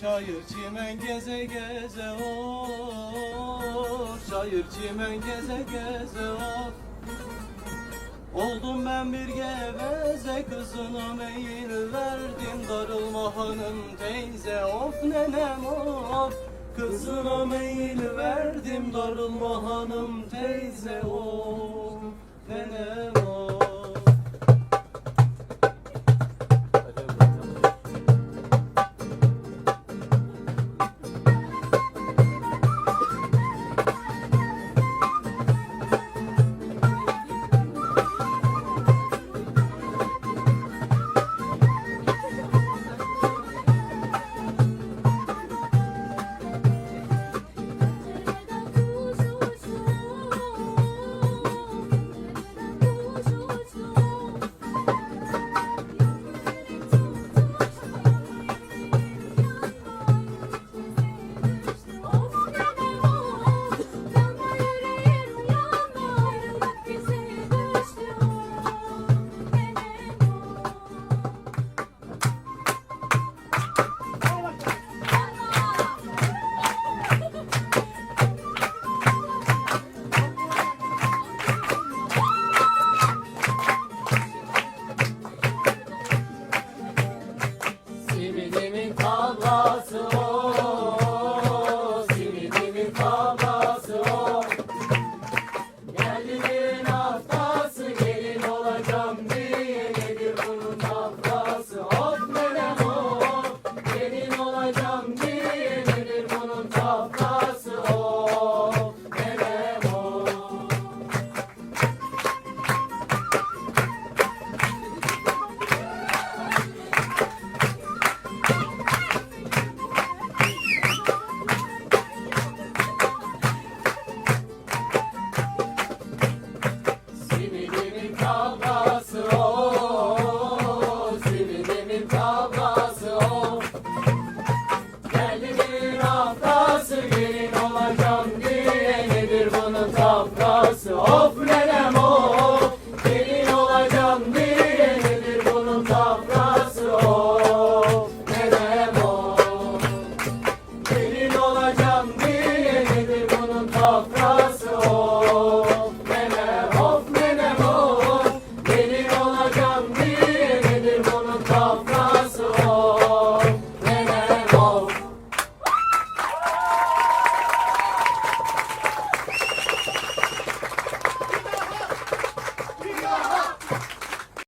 Çayır çimen geze geze of Çayır çimen geze geze of Oldum ben bir geveze kızına meyil verdim. Darılma hanım teyze of nenem of. Kızına meyil verdim darılma hanım teyze of. Nenem Oh. Spirit.